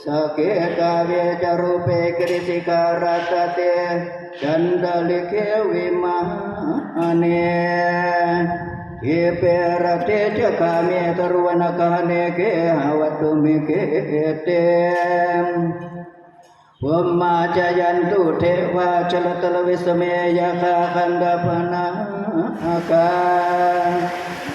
ารกตุติปริตวานเมตังสเมตาภัทันตามอวิกิตาจิตาปริตังปนันตุสเกกาเวจารุเปกริสิการาตเตจันดาลิเควิมาเน ये पेरते च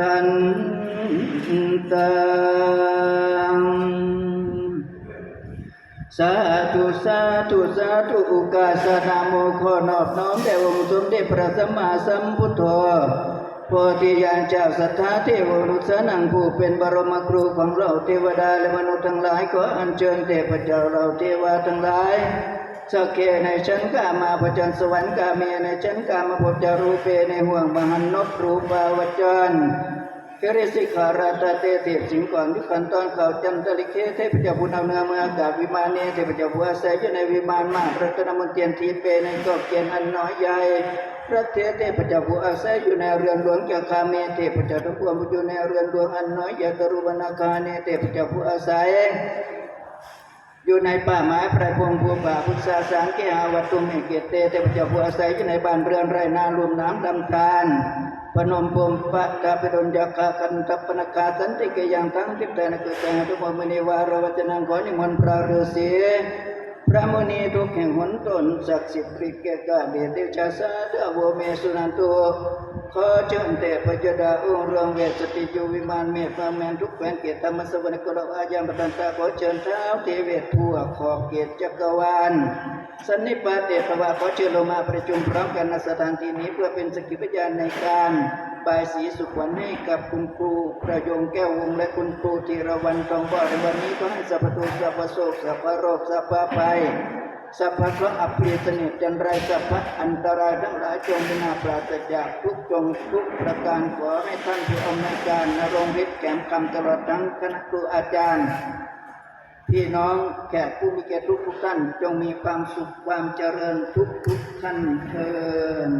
ทันตังสาธุสาธุสาธุอุกาสนาโมขอนอบน้อมแด่องค์สมเด็จพระสัมมาสัมพุทธโพธิญาณเจ้าสัทธาเทวรุษนังผู้เป็นบรมครูของเราเทวดาและมนุษย์ทั้งหลายขออัญเชิญเทพเจ้าเราเทวาทั้งหลาย สักในชั้นกามาพจันสวรรค์กาเมีในชั้นกามาพจารูเปในห่วงมหันนบรูปาวจรเคริสิขาราตาเตเทพสิงก่อนยุคันตอนเขาจันทริเคเทพเจ้าผู้นำเนื้อเมืองอากาศวิมานเนเทพเจ้าผู้อาศัยอยู่ในวิมานมากรัตนมนเทียนทีเปในกอบเกียนอันน้อยใหญ่พระเทเทพเจ้าผู้อาศัยอยู่ในเรือนหลวงจากคาเมเทพเจ้าทุกพวงอยู่ในเรือนหลวงอันน้อยใหญ่กรุบนาคาเนเทพเจ้าผู้อาศัย อยู่ในป่าไม้ไพรพงภูป่าพุทธาสังเกหาวัตุมเมเกตเตเทพเจ้าผู้อาศัยอยู่ในบ้านเรือนไรนาลุ่มน้ำลำธารพนมพรมปะกาปิดนยาคาคันทัปปนกาสันติเกยังทั้งทิพย์แต่นกุตาทุกมณีวารวจนังขอนิมนต์พระฤาษี พระมุนีทุกแห่งหนตนศักดิ์สิทธิ์คริกเกกาเดชเดชาสาเดวเมสุนันตุขอเชิญเตปจดาองค์รองเวสสติจูวิมานเมฆแมนทุกแฟนเกียรติธรรมสวรรค์กรอาญาปตันตาขอเชิญเท้าเทเวททั่วขอบเกียรติจักรวาล สันนิปาเตภวะขอเชิญลงมาประชุมพร้อมกันณสถานที่นี้เพื่อเป็นสกขีพยานในการบายสีสุขวัญให้กับคุณครูประยงแก้ววงและคุณครูธีรวันทองบ่อในวันนี้ก็ให้สัพพทุสัพพโศกสัพพโรคสัพพภัยสัพพะอภิสนิจจันไรสัพพะอันตรายทั้งหลายจงวินาปราศจากทุกจงทุกประการขอให้ท่านผู้อำนวยการนรงฤทธิ์แก้มคำตลอดทั้งคณะครูอาจารย์ พี่น้องแขกผู้มีเกียรติทุกทุกท่าน จงมีความสุขความเจริญทุกทุกท่านเทิน